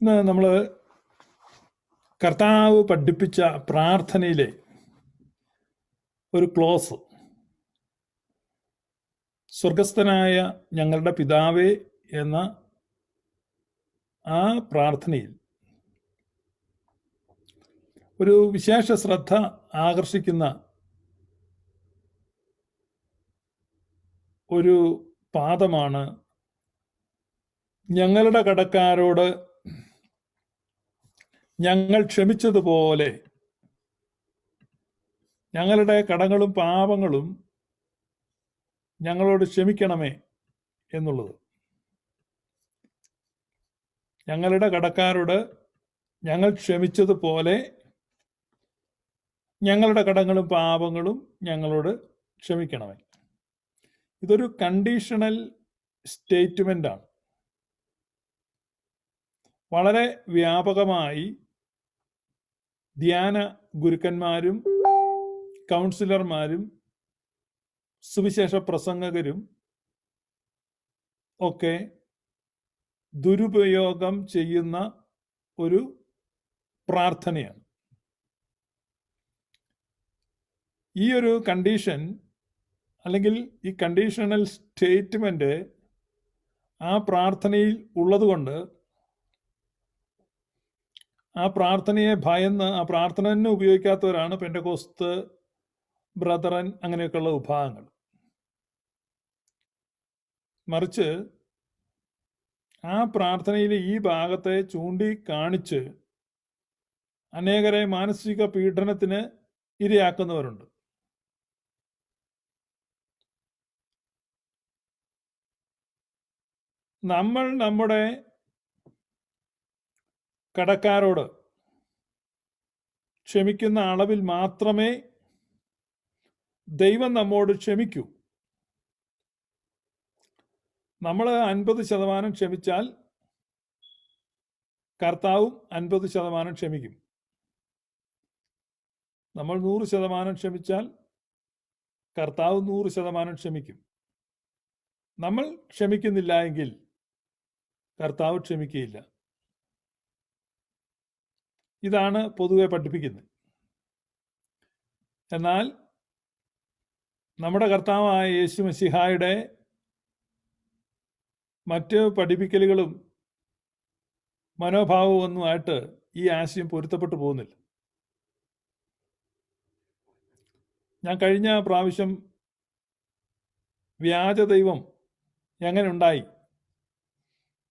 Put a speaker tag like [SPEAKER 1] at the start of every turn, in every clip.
[SPEAKER 1] ഇന്ന് നമ്മൾ കർത്താവ് പഠിപ്പിച്ച പ്രാർത്ഥനയിലെ ഒരു ക്ലോസ്. സ്വർഗസ്ഥനായ ഞങ്ങളുടെ പിതാവേ എന്ന ആ പ്രാർത്ഥനയിൽ ഒരു വിശേഷ ശ്രദ്ധ ആകർഷിക്കുന്ന ഒരു പാദമാണ് ഞങ്ങളുടെ കടക്കാരോട് ഞങ്ങൾ ക്ഷമിച്ചതുപോലെ ഞങ്ങളുടെ കടങ്ങളും പാപങ്ങളും ഞങ്ങളോട് ക്ഷമിക്കണമേ എന്നുള്ളത്. ഞങ്ങളുടെ കടക്കാരോട് ഞങ്ങൾ ക്ഷമിച്ചതുപോലെ ഞങ്ങളുടെ കടങ്ങളും പാപങ്ങളും ഞങ്ങളോട് ക്ഷമിക്കണമേ. ഇതൊരു കണ്ടീഷണൽ സ്റ്റേറ്റ്മെന്റാണ് വളരെ വ്യാപകമായി ധ്യാന ഗുരുക്കന്മാരും കൗൺസിലർമാരും സുവിശേഷ പ്രസംഗകരും ഒക്കെ ദുരുപയോഗം ചെയ്യുന്ന ഒരു പ്രാർത്ഥനയാണ്. ഈ ഒരു കണ്ടീഷൻ അല്ലെങ്കിൽ ഈ കണ്ടീഷണൽ സ്റ്റേറ്റ്മെന്റ് ആ പ്രാർത്ഥനയിൽ ഉള്ളതുകൊണ്ട് ആ പ്രാർത്ഥനയെ ഭയന്ന് ആ പ്രാർത്ഥന തന്നെ ഉപയോഗിക്കാത്തവരാണ് പെൻഡകോസ്ത് ബ്രദറൻ അങ്ങനെയൊക്കെയുള്ള വിഭാഗങ്ങൾ. മറിച്ച് ആ പ്രാർത്ഥനയിലെ ഈ ഭാഗത്തെ ചൂണ്ടിക്കാണിച്ച് അനേകരെ മാനസിക പീഡനത്തിന് ഇരയാക്കുന്നവരുണ്ട്. നമ്മൾ നമ്മുടെ കടക്കാരോട് ക്ഷമിക്കുന്ന അളവിൽ മാത്രമേ ദൈവം നമ്മോട് ക്ഷമിക്കൂ. നമ്മൾ അൻപത് ശതമാനം ക്ഷമിച്ചാൽ കർത്താവും അൻപത് ശതമാനം ക്ഷമിക്കും. നമ്മൾ നൂറ് ശതമാനം ക്ഷമിച്ചാൽ കർത്താവ് നൂറ് ശതമാനം ക്ഷമിക്കും. നമ്മൾ ക്ഷമിക്കുന്നില്ല എങ്കിൽ കർത്താവ് ക്ഷമിക്കുകയില്ല ഇതാണ് പൊതുവെ പഠിപ്പിക്കുന്നത് എന്നാൽ നമ്മുടെ കർത്താവായ യേശു മസിഹായുടെ മറ്റ് പഠിപ്പിക്കലുകളും മനോഭാവവും ഒന്നുമായിട്ട് ഈ ആശയം പൊരുത്തപ്പെട്ടു പോകുന്നില്ല. ഞാൻ കഴിഞ്ഞ പ്രാവശ്യം വ്യാജ ദൈവം എങ്ങനെ ഉണ്ടായി?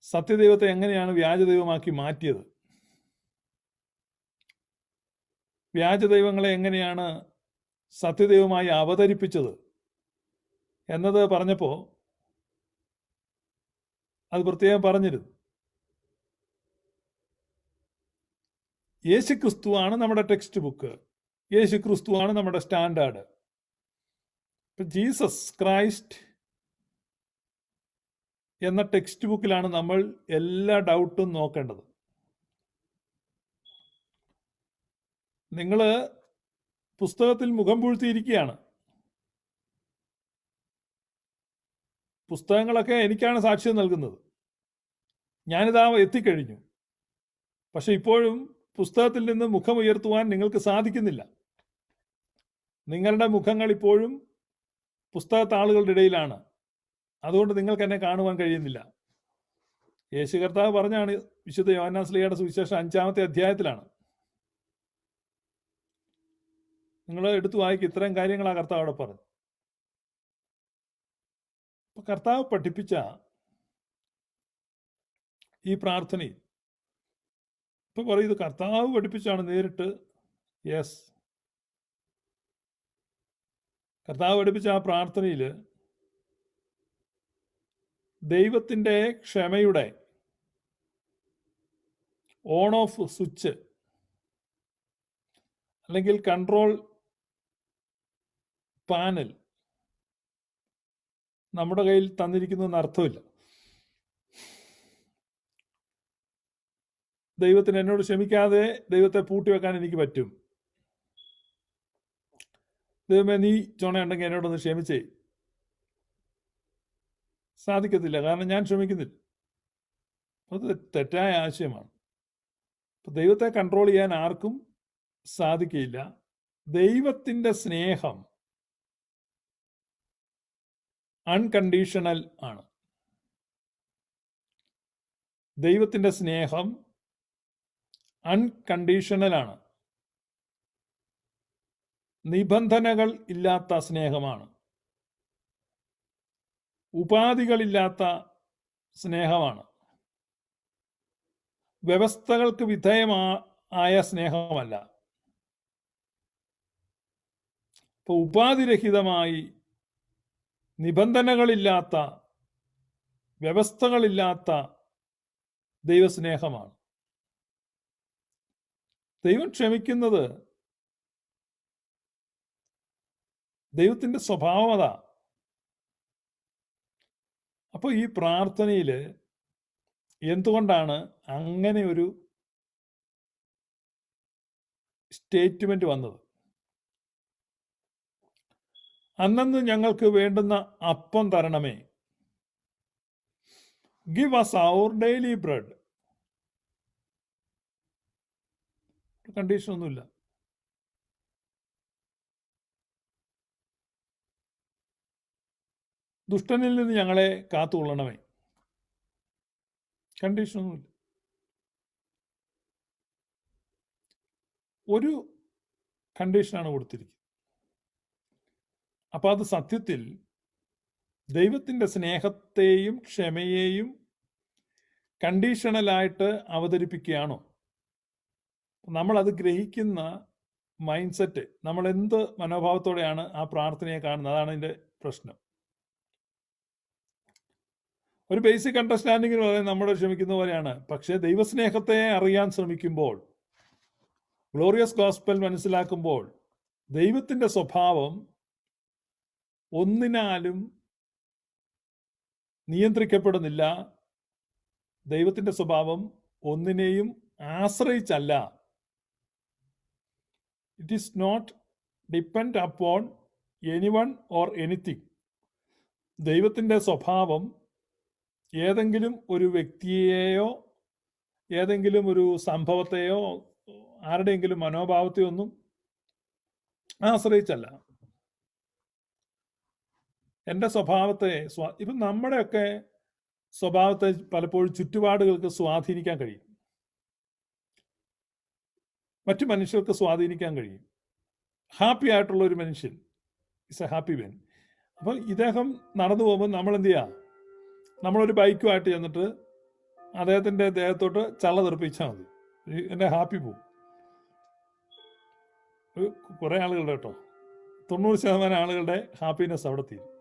[SPEAKER 1] സത്യദൈവത്തെ എങ്ങനെയാണ് വ്യാജദൈവമാക്കി മാറ്റിയത്? വ്യാജ ദൈവങ്ങളെ എങ്ങനെയാണ് സത്യദൈവമായി അവതരിപ്പിച്ചത് എന്നത് പറഞ്ഞപ്പോൾ അത് പ്രത്യേകം പറഞ്ഞിരുന്നു. യേശു ക്രിസ്തുവാണ് നമ്മുടെ ടെക്സ്റ്റ് ബുക്ക്. യേശു ക്രിസ്തുവാണ് നമ്മുടെ സ്റ്റാൻഡേർഡ്. ഇപ്പം ജീസസ് ക്രൈസ്റ്റ് എന്ന ടെക്സ്റ്റ് ബുക്കിലാണ് നമ്മൾ എല്ലാ ഡൗട്ടും നോക്കേണ്ടത്. നിങ്ങൾ പുസ്തകത്തിൽ മുഖം പൂഴ്ത്തിയിരിക്കുകയാണ്. പുസ്തകങ്ങളൊക്കെ എനിക്കാണ് സാക്ഷ്യം നൽകുന്നത്. ഞാനിതാ എത്തിക്കഴിഞ്ഞു. പക്ഷെ ഇപ്പോഴും പുസ്തകത്തിൽ നിന്ന് മുഖം ഉയർത്തുവാൻ നിങ്ങൾക്ക് സാധിക്കുന്നില്ല. നിങ്ങളുടെ മുഖങ്ങൾ ഇപ്പോഴും പുസ്തകത്താളുകളുടെ ഇടയിലാണ്. അതുകൊണ്ട് നിങ്ങൾക്ക് എന്നെ കാണുവാൻ കഴിയുന്നില്ല. യേശു കർത്താവ് പറഞ്ഞാണ് വിശുദ്ധ യോഹന്നാസ്ലിയുടെ സുവിശേഷം അഞ്ചാമത്തെ അധ്യായത്തിലാണ്. നിങ്ങൾ എടുത്തു വായിക്കും. ഇത്രയും കാര്യങ്ങളാണ് കർത്താവ് അവിടെ പറഞ്ഞു. അപ്പൊ കർത്താവ് പഠിപ്പിച്ച ഈ പ്രാർത്ഥനയിൽ ഇപ്പൊ പറയുന്നത് കർത്താവ് പഠിപ്പിച്ചാണ് നേരിട്ട്. യെസ് കർത്താവ് പഠിപ്പിച്ച ആ പ്രാർത്ഥനയിൽ ദൈവത്തിന്റെ ക്ഷമയുടെ ഓൺ ഓഫ് സ്വിച്ച് അല്ലെങ്കിൽ കൺട്രോൾ പാനൽ. നമ്മുടെ കയ്യിൽ തന്നിരിക്കുന്നു എന്ന് അർത്ഥമില്ല. ദൈവത്തിന് എന്നോട് ക്ഷമിക്കാതെ ദൈവത്തെ പൂട്ടി വെക്കാൻ എനിക്ക് പറ്റും. ദൈവമേ നീ ചുണയുണ്ടെങ്കിൽ എന്നോടൊന്ന് ക്ഷമിച്ചേ. സാധിക്കത്തില്ല. കാരണം ഞാൻ ക്ഷമിക്കുന്നില്ല. അത് തെറ്റായ ആശയമാണ്. ദൈവത്തെ കൺട്രോൾ ചെയ്യാൻ ആർക്കും സാധിക്കില്ല ദൈവത്തിന്റെ സ്നേഹം അൺകണ്ടീഷണൽ ആണ്. ദൈവത്തിന്റെ സ്നേഹം അൺകണ്ടീഷണൽ ആണ്. നിബന്ധനകൾ ഇല്ലാത്ത സ്നേഹമാണ്. ഉപാധികളില്ലാത്ത സ്നേഹമാണ്. വ്യവസ്ഥകൾക്ക് വിധേയമാ ആയ സ്നേഹമല്ല. ഇപ്പൊ ഉപാധിരഹിതമായി നിബന്ധനകളില്ലാത്ത വ്യവസ്ഥകളില്ലാത്ത ദൈവസ്നേഹമാണ്. ദൈവം ക്ഷമിക്കുന്നത് ദൈവത്തിന്റെ സ്വഭാവം അതാ. അപ്പോൾ ഈ പ്രാർത്ഥനയിൽ എന്തുകൊണ്ടാണ് അങ്ങനെ ഒരു സ്റ്റേറ്റ്മെന്റ് വന്നത്? അന്നന്ന് ഞങ്ങൾക്ക് വേണ്ടുന്ന അപ്പം തരണമേ. Give us our daily bread condition ഒന്നുമില്ല. ദുഷ്ടനിൽ നിന്ന് ഞങ്ങളെ കാത്തുകൊള്ളണമേ. കണ്ടീഷൻ ഒന്നുമില്ല. ഒരു കണ്ടീഷനാണ് കൊടുത്തിരിക്കുന്നത്. അപ്പൊ അത് സത്യത്തിൽ ദൈവത്തിന്റെ സ്നേഹത്തെയും ക്ഷമയെയും കണ്ടീഷണലായിട്ട് അവതരിപ്പിക്കുകയാണോ? നമ്മൾ അത് ഗ്രഹിക്കുന്ന മൈൻഡ് സെറ്റ് നമ്മൾ എന്ത് മനോഭാവത്തോടെയാണ് ആ പ്രാർത്ഥനയെ കാണുന്നത്? അതാണ് ഇതിന്റെ പ്രശ്നം. ഒരു ബേസിക് അണ്ടർസ്റ്റാൻഡിങ്ങിന് പറയാൻ നമ്മൾ ശ്രമിക്കുന്ന പോലെയാണ്. പക്ഷേ ദൈവസ്നേഹത്തെ അറിയാൻ ശ്രമിക്കുമ്പോൾ ഗ്ലോറിയസ് ഗോസ്പൽ മനസ്സിലാക്കുമ്പോൾ ദൈവത്തിന്റെ സ്വഭാവം ഒന്നിനാലും നിയന്ത്രിക്കപ്പെടുന്നില്ല. ദൈവത്തിന്റെ സ്വഭാവം ഒന്നിനെയും ആശ്രയിച്ചല്ല. It is not depend upon any one or anything ദൈവത്തിന്റെ സ്വഭാവം ഏതെങ്കിലും ഒരു വ്യക്തിയെയോ ഏതെങ്കിലും ഒരു സംഭവത്തെയോ ആരുടെയെങ്കിലും മനോഭാവത്തെയോ ഒന്നും ആശ്രയിച്ചല്ല. എന്റെ സ്വഭാവത്തെ സ്വാ ഇപ്പം നമ്മുടെയൊക്കെ സ്വഭാവത്തെ പലപ്പോഴും ചുറ്റുപാടുകൾക്ക് സ്വാധീനിക്കാൻ കഴിയും. മറ്റു മനുഷ്യർക്ക് സ്വാധീനിക്കാൻ കഴിയും. ഹാപ്പി ആയിട്ടുള്ള ഒരു മനുഷ്യൻ ഇസ് എ ഹാപ്പി മെൻ അപ്പോൾ ഇദ്ദേഹം നടന്നു പോകുമ്പോൾ നമ്മൾ എന്ത് ചെയ്യുക നമ്മളൊരു ബൈക്കുമായിട്ട് ചെന്നിട്ട് അദ്ദേഹത്തിന്റെ ദേഹത്തോട്ട് ചള്ള തെറിപ്പിച്ചാൽ മതി. എന്റെ ഹാപ്പി പോവും. കുറേ ആളുകളുടെ കേട്ടോ. തൊണ്ണൂറ് ശതമാനം ആളുകളുടെ ഹാപ്പിനെസ് അവിടെ തീരും.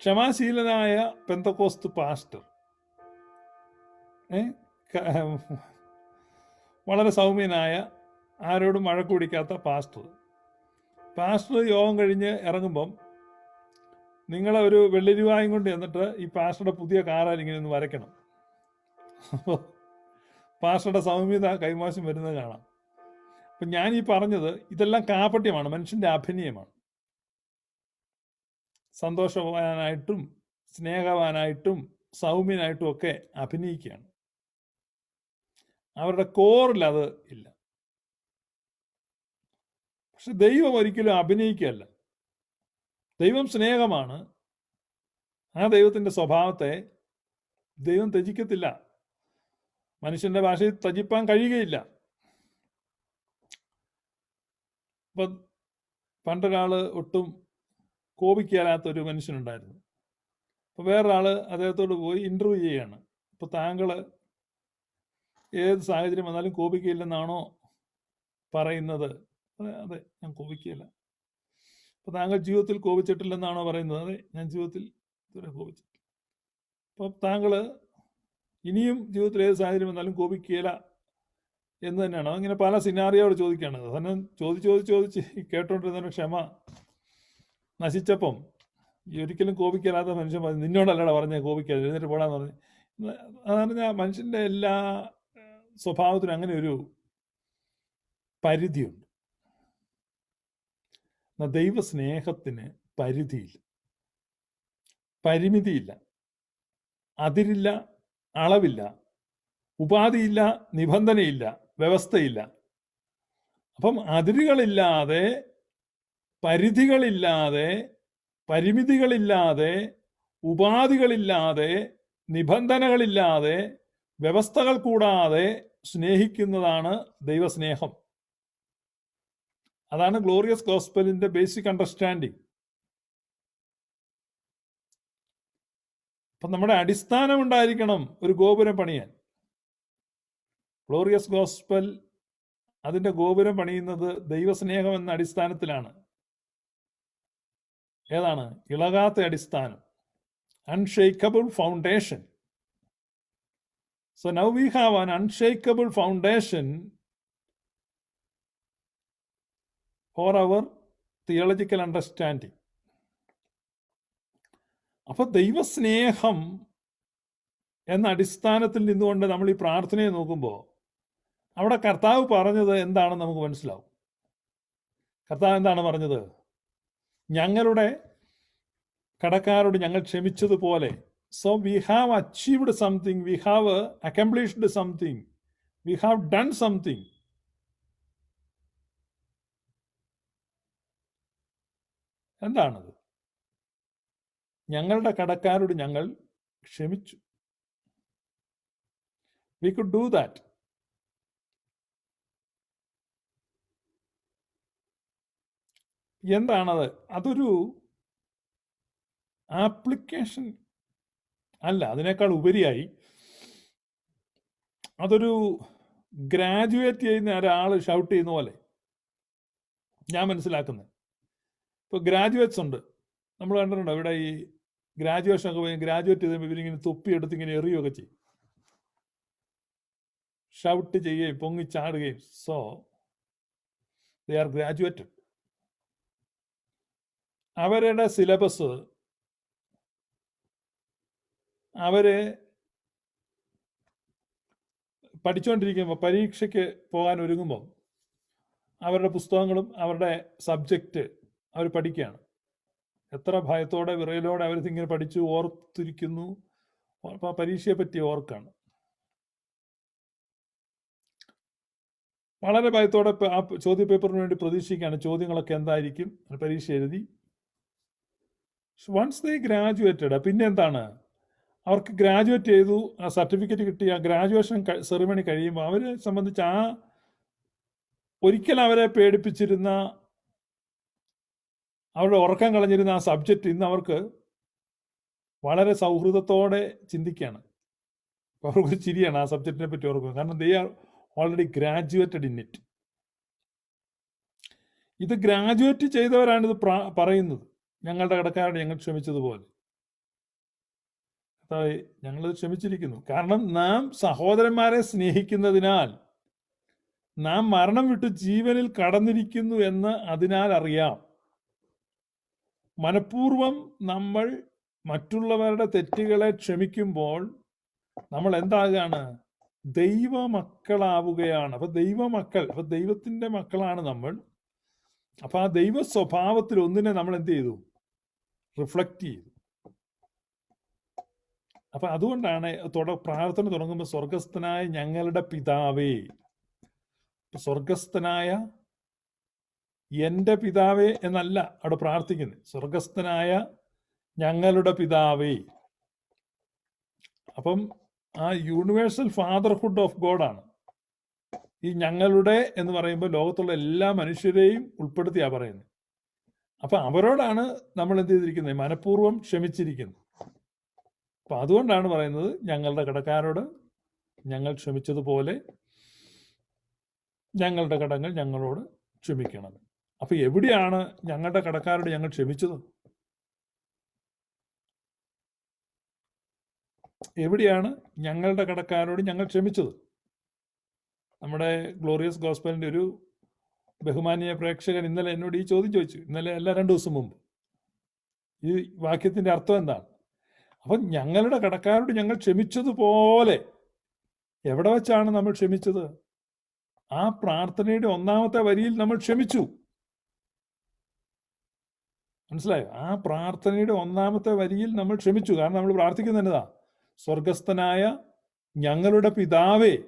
[SPEAKER 1] ക്ഷമാശീലനായ പെന്തക്കോസ്ത് പാസ്റ്റർ. വളരെ സൗമ്യനായ ആരോടും മഴ കുടിക്കാത്ത പാസ്റ്റർ. പാസ്റ്റർ യോഗം കഴിഞ്ഞ് ഇറങ്ങുമ്പം നിങ്ങളെ ഒരു വെള്ളിരുവായും കൊണ്ട് എന്നിട്ട് ഈ പാസ്റ്ററുടെ പുതിയ കാറാൻ ഇങ്ങനെ ഒന്ന് വരയ്ക്കണം. പാസ്റ്ററുടെ സൗമ്യത കൈമാശം വരുന്നത് കാണാം. അപ്പം ഞാൻ ഈ പറഞ്ഞത് ഇതെല്ലാം കാപട്യമാണ് മനുഷ്യന്റെ അഭിനയമാണ്. സന്തോഷവാനായിട്ടും സ്നേഹവാനായിട്ടും സൗമ്യനായിട്ടും ഒക്കെ അഭിനയിക്കുകയാണ്. അവരുടെ കോറിൽ അത് ഇല്ല. പക്ഷെ ദൈവം ഒരിക്കലും അഭിനയിക്കുകയല്ല. ദൈവം സ്നേഹമാണ്. ആ ദൈവത്തിന്റെ സ്വഭാവത്തെ ദൈവം ത്യജിക്കത്തില്ല. മനുഷ്യന്റെ ഭാഷയിൽ ത്യജിപ്പാൻ കഴിയുകയില്ല. അപ്പം പണ്ടൊരാൾ ഒട്ടും കോപിക്കാത്ത ഒരു മനുഷ്യനുണ്ടായിരുന്നു. അപ്പൊ വേറൊരാൾ അദ്ദേഹത്തോട് പോയി ഇന്റർവ്യൂ ചെയ്യാണ് അപ്പോൾ താങ്കൾ ഏത് സാഹചര്യം വന്നാലും കോപിക്കില്ലെന്നാണോ പറയുന്നത്? അതെ ഞാൻ കോപിക്കുകയില്ല അപ്പോൾ താങ്കൾ ജീവിതത്തിൽ കോപിച്ചിട്ടില്ലെന്നാണോ പറയുന്നത്? അതെ ഞാൻ ജീവിതത്തിൽ ഇതുവരെ കോപിച്ചിട്ടില്ല. അപ്പോൾ താങ്കൾ ഇനിയും ജീവിതത്തിൽ ഏത് സാഹചര്യം വന്നാലും കോപിക്കുകയില്ല എന്ന് തന്നെയാണ്. അങ്ങനെ പല സിനാറിയോട് ചോദിക്കുകയാണ്. അതന്നെ ചോദിച്ച് ചോദിച്ച് ചോദിച്ച് കേട്ടോണ്ടിരുന്ന ക്ഷമ നശിച്ചപ്പം ഒരിക്കലും കോപിക്കാനാത്ത മനുഷ്യൻ പറഞ്ഞു നിന്നോടല്ലട പറഞ്ഞ കോപിക്കാതെ എഴുന്നേറ്റ് പോടാന്ന് പറഞ്ഞു. അതാണ് പറഞ്ഞാൽ മനുഷ്യന്റെ എല്ലാ സ്വഭാവത്തിനും അങ്ങനെ ഒരു പരിധിയുണ്ട്. എന്നാൽ ദൈവസ്നേഹത്തിന് പരിധിയില്ല. പരിമിതിയില്ല. അതിരില്ല അളവില്ല ഉപാധിയില്ല നിബന്ധനയില്ല വ്യവസ്ഥയില്ല. അപ്പം അതിരുകളില്ലാതെ പരിധികളില്ലാതെ പരിമിതികളില്ലാതെ ഉപാധികളില്ലാതെ നിബന്ധനകളില്ലാതെ വ്യവസ്ഥകൾ കൂടാതെ സ്നേഹിക്കുന്നതാണ് ദൈവസ്നേഹം. അതാണ് ഗ്ലോറിയസ് ഗോസ്പലിന്റെ ബേസിക് അണ്ടർസ്റ്റാൻഡിങ് അപ്പം നമ്മുടെ അടിസ്ഥാനം ഉണ്ടായിരിക്കണം ഒരു ഗോപുരം പണിയാൻ. ഗ്ലോറിയസ് ഗോസ്പൽ അതിന്റെ ഗോപുരം പണിയുന്നത് ദൈവസ്നേഹം എന്ന അടിസ്ഥാനത്തിലാണ്. ഏതാണ്? ഇളകാത്ത അടിസ്ഥാനം. Unshakable foundation so now we have an unshakable foundation for our theological understanding അപ്പൊ ദൈവസ്നേഹം എന്ന അടിസ്ഥാനത്തിൽ നിന്നുകൊണ്ട് നമ്മൾ ഈ പ്രാർത്ഥനയെ നോക്കുമ്പോൾ അവിടെ കർത്താവ് പറഞ്ഞത് എന്താണെന്ന് നമുക്ക് മനസ്സിലാവും. കർത്താവ് എന്താണ് പറഞ്ഞത്? ഞങ്ങളുടെ കടക്കാരോട് ഞങ്ങൾ ക്ഷമിച്ചതുപോലെ. So we have achieved something we have accomplished something we have done something എന്താണത്? ഞങ്ങളുടെ കടക്കാരോട് ഞങ്ങൾ ക്ഷമിച്ചു. വി കുഡ് ഡു ദാറ്റ് എന്താണത്? അതൊരു ആപ്ലിക്കേഷൻ അല്ല അതിനേക്കാൾ ഉപരിയായി അതൊരു ഗ്രാജുവേറ്റ് ചെയ്യുന്ന ഒരാൾ ഷൗട്ട് ചെയ്യുന്ന പോലെ. ഞാൻ മനസ്സിലാക്കുന്നത് ഇപ്പോൾ ഗ്രാജുവേറ്റ്സ് ഉണ്ട്. നമ്മൾ കണ്ടിട്ടുണ്ടോ? ഇവിടെ ഈ ഗ്രാജുവേഷൻ ഒക്കെ പോയി ഗ്രാജുവേറ്റ് ചെയ്തപ്പോൾ ഇവരിങ്ങനെ തൊപ്പിയെടുത്ത് ഇങ്ങനെ എറിയുകയൊക്കെ ചെയ്യും. ഷൗട്ട് ചെയ്യുകയും പൊങ്ങിച്ചാടുകയും സോ ദേ ആർ ഗ്രാജുവേറ്റഡ് അവരുടെ സിലബസ് അവർ പഠിച്ചുകൊണ്ടിരിക്കുമ്പോൾ പരീക്ഷയ്ക്ക് പോകാൻ ഒരുങ്ങുമ്പോൾ അവരുടെ പുസ്തകങ്ങളും അവരുടെ സബ്ജക്റ്റ് അവർ പഠിക്കുകയാണ്. എത്ര ഭയത്തോടെ വിറയലോടെ അവരിതിങ്ങനെ പഠിച്ചു ഓർത്തിരിക്കുന്നു. പരീക്ഷയെ പറ്റി ഓർക്കാണ്. വളരെ ഭയത്തോടെ ആ ചോദ്യ പേപ്പറിന് വേണ്ടി പ്രതീക്ഷിക്കുകയാണ് ചോദ്യങ്ങളൊക്കെ എന്തായിരിക്കും പരീക്ഷ എഴുതി വൺസ് ദേ ഗ്രാജുവേറ്റഡ് പിന്നെ എന്താണ് അവർക്ക് ഗ്രാജുവേറ്റ് ചെയ്തു ആ സർട്ടിഫിക്കറ്റ് കിട്ടി ആ ഗ്രാജുവേഷൻ സെറിമണി കഴിയുമ്പോൾ അവരെ സംബന്ധിച്ച് ആ ഒരിക്കൽ അവരെ പേടിപ്പിച്ചിരുന്ന അവരുടെ ഉറക്കം കളഞ്ഞിരുന്ന ആ സബ്ജക്റ്റ് ഇന്ന് അവർക്ക് വളരെ സൗഹൃദത്തോടെ ചിന്തിക്കുകയാണ്. അവർക്ക് ചിരിയാണ് ആ സബ്ജക്റ്റിനെ പറ്റി ഓർക്കുക കാരണം they are already graduated in it ഇത് ഗ്രാജുവേറ്റ് ചെയ്തവരാണിത് പറയുന്നത്. ഞങ്ങളുടെ കടക്കാരോട് ഞങ്ങൾ ക്ഷമിച്ചതുപോലെ. കർത്താവെ ഞങ്ങളത് ക്ഷമിച്ചിരിക്കുന്നു. കാരണം നാം സഹോദരന്മാരെ സ്നേഹിക്കുന്നതിനാൽ നാം മരണം വിട്ട് ജീവനിൽ കടന്നിരിക്കുന്നു എന്ന് അതിനാൽ അറിയാം. മനഃപൂർവം നമ്മൾ മറ്റുള്ളവരുടെ തെറ്റുകളെ ക്ഷമിക്കുമ്പോൾ നമ്മൾ എന്താകുകയാണ് ദൈവമക്കളാവുകയാണ്. അപ്പൊ ദൈവമക്കൾ അപ്പൊ ദൈവത്തിന്റെ മക്കളാണ് നമ്മൾ. അപ്പൊ ആ ദൈവ സ്വഭാവത്തിൽ ഒന്നിനെ നമ്മൾ എന്ത് ചെയ്തു? റിഫ്ലക്റ്റ് ചെയ്തു. അപ്പൊ അതുകൊണ്ടാണ് പ്രാർത്ഥന തുടങ്ങുമ്പോൾ സ്വർഗസ്ഥനായ ഞങ്ങളുടെ പിതാവേ. സ്വർഗസ്ഥനായ എന്റെ പിതാവേ എന്നല്ല അവിടെ പ്രാർത്ഥിക്കുന്നത്. സ്വർഗസ്ഥനായ ഞങ്ങളുടെ പിതാവേ. അപ്പം ആ യൂണിവേഴ്സൽ ഫാദർഹുഡ് ഓഫ് ഗോഡാണ് ഈ ഞങ്ങളുടെ എന്ന് പറയുമ്പോൾ ലോകത്തുള്ള എല്ലാ മനുഷ്യരെയും ഉൾപ്പെടുത്തിയാ പറയുന്നത്. അപ്പൊ അവരോടാണ് നമ്മൾ എന്ത് ചെയ്തിരിക്കുന്നത്? മനഃപൂർവം ക്ഷമിച്ചിരിക്കുന്നത്. അപ്പൊ അതുകൊണ്ടാണ് പറയുന്നത് ഞങ്ങളുടെ കടക്കാരോട് ഞങ്ങൾ ക്ഷമിച്ചതുപോലെ ഞങ്ങളുടെ കടങ്ങൾ ഞങ്ങളോട് ക്ഷമിക്കണം. അപ്പൊ എവിടെയാണ് ഞങ്ങളുടെ കടക്കാരോട് ഞങ്ങൾ ക്ഷമിച്ചത്? എവിടെയാണ് ഞങ്ങളുടെ കടക്കാരോട് ഞങ്ങൾ ക്ഷമിച്ചത്? നമ്മുടെ ഗ്ലോറിയസ് ഗോസ്പലിന്റെ ഒരു ബഹുമാനീയ പ്രേക്ഷകൻ ഇന്നലെ എന്നോട് ഈ ചോദ്യം ചോദിച്ചു. ഇന്നലെ അല്ല രണ്ട് ദിവസം മുമ്പ്. ഈ വാക്യത്തിന്റെ അർത്ഥം എന്താണ്? അപ്പം ഞങ്ങളുടെ കടക്കാരോട് ഞങ്ങൾ ക്ഷമിച്ചതുപോലെ എവിടെ വെച്ചാണ് നമ്മൾ ക്ഷമിച്ചത്? ആ പ്രാർത്ഥനയുടെ ഒന്നാമത്തെ വരിയിൽ നമ്മൾ ക്ഷമിച്ചു. മനസ്സിലായോ? ആ പ്രാർത്ഥനയുടെ ഒന്നാമത്തെ വരിയിൽ നമ്മൾ ക്ഷമിച്ചു. കാരണം നമ്മൾ പ്രാർത്ഥിക്കുന്നത് സ്വർഗസ്ഥനായ ഞങ്ങളുടെ പിതാവേ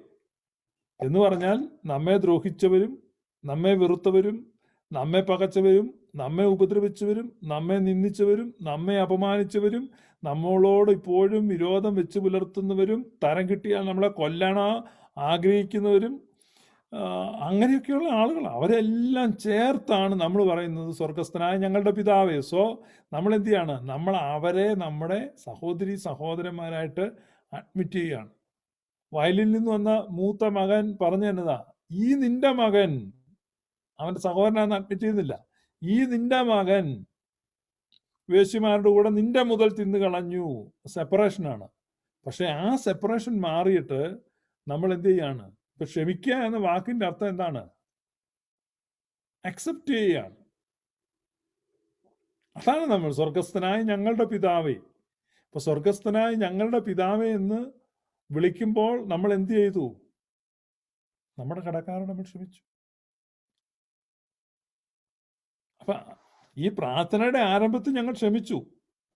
[SPEAKER 1] എന്ന് പറഞ്ഞാൽ നമ്മെ ദ്രോഹിച്ചവരും നമ്മെ വെറുത്തവരും നമ്മെ പകച്ചവരും നമ്മെ ഉപദ്രവിച്ചവരും നമ്മെ നിന്ദിച്ചവരും നമ്മെ അപമാനിച്ചവരും നമ്മളോട് ഇപ്പോഴും വിരോധം വെച്ച് പുലർത്തുന്നവരും തരം കിട്ടിയാൽ നമ്മളെ കൊല്ലണ ആഗ്രഹിക്കുന്നവരും അങ്ങനെയൊക്കെയുള്ള ആളുകൾ. അവരെല്ലാം ചേർത്താണ് നമ്മൾ പറയുന്നത് സ്വർഗസ്ഥനായ ഞങ്ങളുടെ പിതാവേ. സോ നമ്മൾ എന്ത് ചെയ്യാണ്? നമ്മൾ അവരെ നമ്മുടെ സഹോദരി സഹോദരന്മാരായിട്ട് അഡ്മിറ്റ് ചെയ്യുകയാണ്. വയലിൽ നിന്ന് വന്ന മൂത്ത മകൻ പറഞ്ഞു തന്നതാ ഈ നിന്റെ മകൻ അവന്റെ സഹോദരനാന്ന് അഡ്മിറ്റ് ചെയ്യുന്നില്ല. ഈ നിന്റെ മകൻ വേശ്യമാരുടെ കൂടെ നിന്റെ മുതൽ തിന്നു കളഞ്ഞു. സെപ്പറേഷനാണ് പക്ഷെ ആ സെപ്പറേഷൻ മാറിയിട്ട് നമ്മൾ എന്ത് ചെയ്യാണ്? ഇപ്പൊ ക്ഷമിക്കുക എന്ന വാക്കിന്റെ അർത്ഥം എന്താണ്? അക്സെപ്റ്റ് ചെയ്യുകയാണ്. അതാണ് നമ്മൾ സ്വർഗസ്ഥനായ ഞങ്ങളുടെ പിതാവേ. ഇപ്പൊ സ്വർഗസ്ഥനായ ഞങ്ങളുടെ പിതാവേ എന്ന് വിളിക്കുമ്പോൾ നമ്മൾ എന്ത് ചെയ്തു? നമ്മുടെ കടക്കാരോട് നമ്മൾ ക്ഷമിച്ചു. അപ്പൊ ഈ പ്രാർത്ഥനയുടെ ആരംഭത്തിൽ ഞങ്ങൾ ക്ഷമിച്ചു.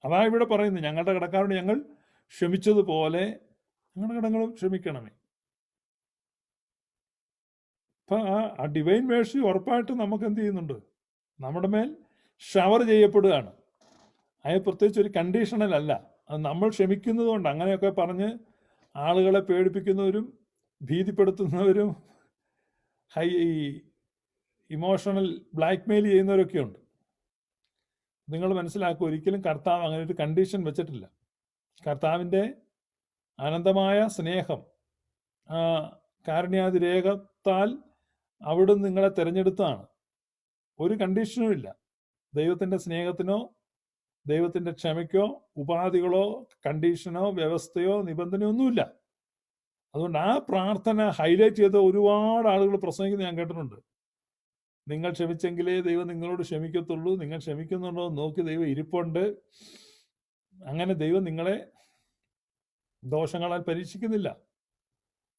[SPEAKER 1] അതാ ഇവിടെ പറയുന്നത്. ഞങ്ങളുടെ കടക്കാരോട് ഞങ്ങൾ ക്ഷമിച്ചതുപോലെ ഞങ്ങളുടെ കടങ്ങളും ക്ഷമിക്കണമേ. അപ്പൊ ആ ഡിവൈൻ മേഴ്സി ഉറപ്പായിട്ട് നമുക്ക് എന്ത് ചെയ്യുന്നുണ്ട്? നമ്മുടെ മേൽ ഷവർ ചെയ്യപ്പെടുകയാണ്. അത് പ്രത്യേകിച്ച് ഒരു കണ്ടീഷണൽ അല്ല. അത് നമ്മൾ ക്ഷമിക്കുന്നതുകൊണ്ട് അങ്ങനെയൊക്കെ പറഞ്ഞ് ആളുകളെ പേടിപ്പിക്കുന്നവരും ഭീതിപ്പെടുത്തുന്നവരും ഹൈ ഈ ഇമോഷണൽ ബ്ലാക്ക്മെയിൽ ചെയ്യുന്നവരൊക്കെ ഉണ്ട്. നിങ്ങൾ മനസ്സിലാക്കുക ഒരിക്കലും കർത്താവ് അങ്ങനെ ഒരു കണ്ടീഷൻ വെച്ചിട്ടില്ല. കർത്താവിന്റെ അനന്തമായ സ്നേഹം കാരുണ്യാതിരേഖത്താൽ അവിടുന്ന് നിങ്ങളെ തിരഞ്ഞെടുത്താണ് ഒരു കണ്ടീഷനും ഇല്ല. ദൈവത്തിന്റെ സ്നേഹത്തിനോ ദൈവത്തിന്റെ ക്ഷമയ്ക്കോ ഉപാധികളോ കണ്ടീഷനോ വ്യവസ്ഥയോ നിബന്ധനയോ ഒന്നുമില്ല. അതുകൊണ്ട് ആ പ്രാർത്ഥന ഹൈലൈറ്റ് ചെയ്ത ഒരുപാട് ആളുകൾ പ്രസംഗിക്കുന്നത് ഞാൻ കേട്ടിട്ടുണ്ട്. നിങ്ങൾ ക്ഷമിച്ചെങ്കിലേ ദൈവം നിങ്ങളോട് ക്ഷമിക്കത്തുള്ളൂ. നിങ്ങൾ ക്ഷമിക്കുന്നുണ്ടോ നോക്കി ദൈവം ഇരിപ്പുണ്ട്. അങ്ങനെ ദൈവം നിങ്ങളെ ദോഷങ്ങളാൽ പരീക്ഷിക്കുന്നില്ല.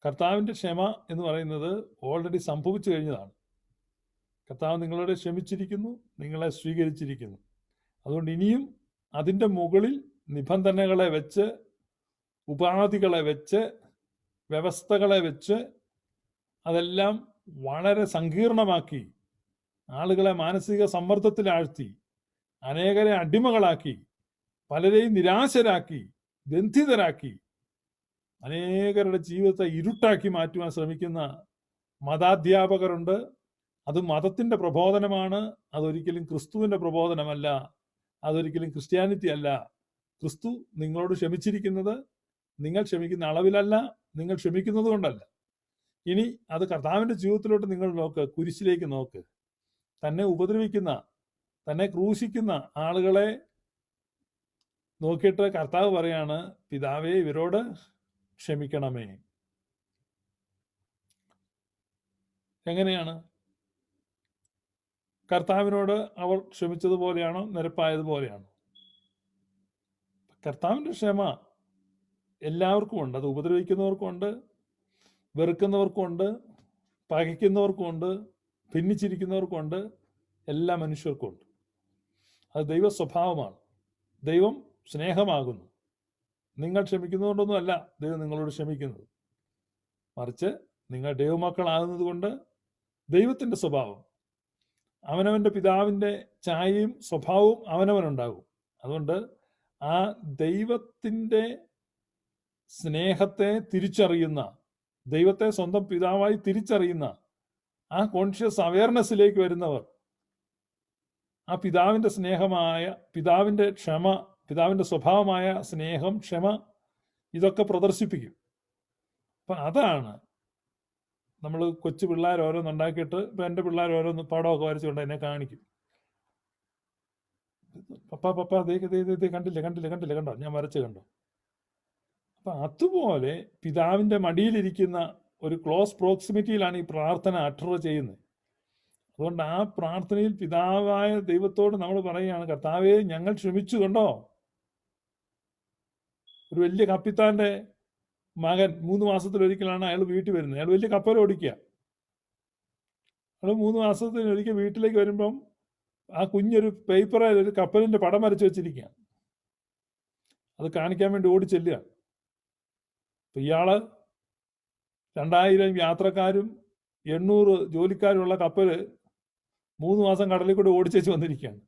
[SPEAKER 1] കർത്താവിന്റെ ക്ഷമ എന്ന് പറയുന്നത് ഓൾറെഡി സംഭവിച്ചു കഴിഞ്ഞതാണ്. കർത്താവ് നിങ്ങളോട് ക്ഷമിച്ചിരിക്കുന്നു നിങ്ങളെ സ്വീകരിച്ചിരിക്കുന്നു. അതുകൊണ്ട് ഇനിയും അതിന്റെ മുകളിൽ നിബന്ധനകളെ വെച്ച് ഉപാധികളെ വെച്ച് വ്യവസ്ഥകളെ വെച്ച് അതെല്ലാം വളരെ സങ്കീർണമാക്കി ആളുകളെ മാനസിക സമ്മർദ്ദത്തിലാഴ്ത്തി അനേകരെ അടിമകളാക്കി പലരെയും നിരാശരാക്കി ബന്ധിതരാക്കി അനേകരുടെ ജീവിതത്തെ ഇരുട്ടാക്കി മാറ്റുവാൻ ശ്രമിക്കുന്ന മതാധ്യാപകരുണ്ട്. അത് മതത്തിന്റെ പ്രബോധനമാണ്. അതൊരിക്കലും ക്രിസ്തുവിന്റെ പ്രബോധനമല്ല. അതൊരിക്കലും ക്രിസ്ത്യാനിറ്റി അല്ല. ക്രിസ്തു നിങ്ങളോട് ക്ഷമിച്ചിരിക്കുന്നത് നിങ്ങൾ ക്ഷമിക്കുന്ന അളവിലല്ല നിങ്ങൾ ക്ഷമിക്കുന്നത് കൊണ്ടല്ല. ഇനി അത് കർത്താവിന്റെ ജീവിതത്തിലോട്ട് നിങ്ങൾ നോക്ക് കുരിശിലേക്ക് നോക്ക്. തന്നെ ഉപദ്രവിക്കുന്ന തന്നെ ക്രൂശിക്കുന്ന ആളുകളെ നോക്കിയിട്ട് കർത്താവ് പറയാണ് പിതാവെ ഇവരോട് ക്ഷമിക്കണമേ. എങ്ങനെയാണ്? കർത്താവിനോട് അവർ ക്ഷമിച്ചതുപോലെയാണോ? നിരപ്പായതുപോലെയാണോ? കർത്താവിന്റെ ക്ഷമ എല്ലാവർക്കും ഉണ്ട്. അത് ഉപദ്രവിക്കുന്നവർക്കുണ്ട് വെറുക്കുന്നവർക്കുണ്ട് വെറുക്കുന്നവർക്കും ഉണ്ട് പകയ്ക്കുന്നവർക്കും ഉണ്ട് ഭിന്നിച്ചിരിക്കുന്നവർക്കും ഉണ്ട് എല്ലാ മനുഷ്യർക്കും ഉണ്ട്. അത് ദൈവ സ്വഭാവമാണ്. ദൈവം സ്നേഹമാകുന്നു. നിങ്ങൾ ക്ഷമിക്കുന്നതുകൊണ്ടൊന്നും അല്ല ദൈവം നിങ്ങളോട് ക്ഷമിക്കുന്നത്. മറിച്ച് നിങ്ങൾ ദൈവമക്കളാകുന്നത് കൊണ്ട് ദൈവത്തിന്റെ സ്വഭാവം അവനവന്റെ പിതാവിന്റെ ഛായയും സ്വഭാവവും അവനവനുണ്ടാകും. അതുകൊണ്ട് ആ ദൈവത്തിന്റെ സ്നേഹത്തെ തിരിച്ചറിയുന്ന ദൈവത്തെ സ്വന്തം പിതാവായി തിരിച്ചറിയുന്ന ആ കോൺഷ്യസ് അവയർനെസ്സിലേക്ക് വരുന്നവർ ആ പിതാവിന്റെ സ്നേഹമായ പിതാവിന്റെ ക്ഷമ പിതാവിന്റെ സ്വഭാവമായ സ്നേഹം ക്ഷമ ഇതൊക്കെ പ്രദർശിപ്പിക്കും. അപ്പം അതാണ് നമ്മൾ കൊച്ചു പിള്ളേർ ഓരോന്ന് ഉണ്ടാക്കിയിട്ട് ഇപ്പം എന്റെ പിള്ളേർ ഓരോന്ന് പടമൊക്കെ വരച്ചുകൊണ്ട് എന്നെ കാണിക്കും. പപ്പ പപ്പ ദേ കണ്ടില്ല കണ്ടില്ല കണ്ടില്ല കണ്ടോ? ഞാൻ വരച്ച് കണ്ടോ? അപ്പം അതുപോലെ പിതാവിന്റെ മടിയിലിരിക്കുന്ന ഒരു ക്ലോസ് പ്രോക്സിമിറ്റിയിലാണ് ഈ പ്രാർത്ഥന അട്ടർ ചെയ്യുന്നത്. അതുകൊണ്ട് ആ പ്രാർത്ഥനയിൽ പിതാവായ ദൈവത്തോട് നമ്മൾ പറയുകയാണ് കർത്താവെ ഞങ്ങൾ ക്ഷമിച്ചു കണ്ടോ? ഒരു വലിയ കപ്പിത്താന്റെ മകൻ മൂന്ന് മാസത്തിലൊരിക്കലാണ് അയാൾ വീട്ടിൽ വരുന്നത്. അയാൾ വലിയ കപ്പൽ ഓടിക്കുക. അയാൾ മൂന്ന് മാസത്തിനൊരിക്കൽ വീട്ടിലേക്ക് വരുമ്പം ആ കുഞ്ഞൊരു പേപ്പറിൽ ഒരു കപ്പലിന്റെ പടം വരച്ച് വെച്ചിരിക്കുക അത് കാണിക്കാൻ വേണ്ടി ഓടി ചെല്ലുക. അപ്പം ഇയാൾ രണ്ടായിരം യാത്രക്കാരും എണ്ണൂറ് ജോലിക്കാരുള്ള കപ്പൽ മൂന്ന് മാസം കടലിൽ കൂടെ ഓടിച്ചേച്ച് വന്നിരിക്കുകയാണ്.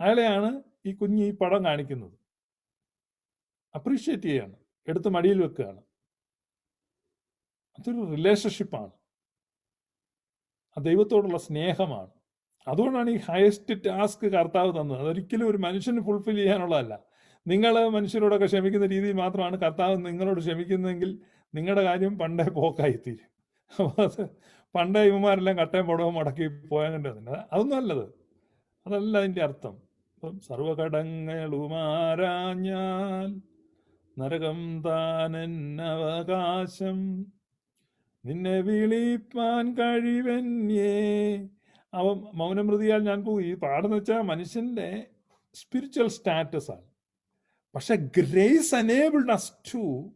[SPEAKER 1] അയാളെയാണ് ഈ കുഞ്ഞ് ഈ പടം കാണിക്കുന്നത്. അപ്രീഷിയേറ്റ് ചെയ്യാണ് എടുത്ത് മടിയിൽ വെക്കുകയാണ്. അതൊരു റിലേഷൻഷിപ്പാണ് ആ ദൈവത്തോടുള്ള സ്നേഹമാണ്. അതുകൊണ്ടാണ് ഈ ഹയസ്റ്റ് ടാസ്ക് കർത്താവ് തന്നത്. അതൊരിക്കലും ഒരു മനുഷ്യന് ഫുൾഫിൽ ചെയ്യാനുള്ളതല്ല. നിങ്ങൾ മനുഷ്യരോടൊക്കെ ക്ഷമിക്കുന്ന രീതിയിൽ മാത്രമാണ് കർത്താവ് നിങ്ങളോട് ക്ഷമിക്കുന്നതെങ്കിൽ നിങ്ങളുടെ കാര്യം പണ്ടേ പോക്കായിത്തീരും അപ്പോൾ അത് പണ്ടേ ഇവന്മാരെല്ലാം കട്ടയും പുടവും മുടക്കി പോയാൽ കണ്ടത് അതൊന്നും അല്ലത്. അതല്ല അതിന്റെ അർത്ഥം. ഇപ്പം സർവകടങ്ങളുമാരാഞ്ഞാൽ നരകം താനെന്നവകാശം നിന്നെ വിളിപ്പാൻ കഴിവന്യേ അവ മൗനമൃതിയാൽ ഞാൻ പോയി. പാടെന്ന് വെച്ചാൽ മനുഷ്യന്റെ സ്പിരിച്വൽ സ്റ്റാറ്റസ് ആണ്. പക്ഷെ grace enabled us to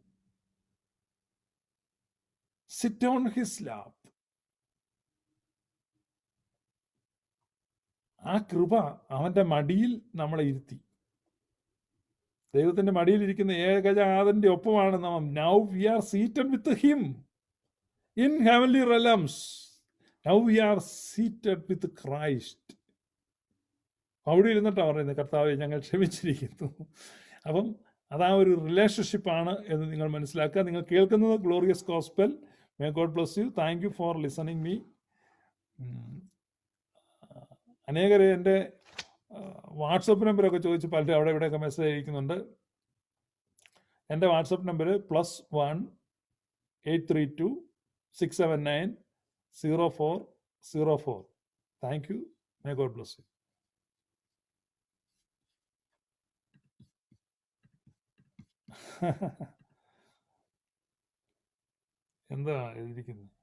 [SPEAKER 1] sit on his lap ആ കൃപ അവന്റെ മടിയിൽ നമ്മളെ ഇരുത്തി. ദൈവത്തിന്റെ മടിയിലിരിക്കുന്ന ഏകജാതന്റെ ഒപ്പമാണ് നാം. Now we are seated with him in heavenly realms now we are seated with Christ അവിടെ ഇരുന്നിട്ടാണ് പറയുന്നത് കർത്താവെ ഞങ്ങൾ ക്ഷമിച്ചിരിക്കുന്നു. അപ്പം അതാ ഒരു റിലേഷൻഷിപ്പാണ് എന്ന് നിങ്ങൾ മനസ്സിലാക്കുക. നിങ്ങൾ കേൾക്കുന്നത് glorious gospel may God bless you thank you for listening me അനേകരെ എന്റെ വാട്സപ്പ് നമ്പറൊക്കെ ചോദിച്ച് പലരും അവിടെ ഇവിടെയൊക്കെ മെസ്സേജ് അയക്കുന്നുണ്ട്. എന്റെ WhatsApp number plus one eight three two six seven nine zero four zero four thank you may God bless you എന്താ എഴുതിയിരിക്കുന്നത്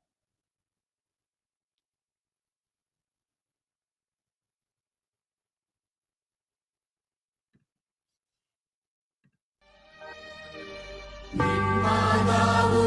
[SPEAKER 2] മാതാവു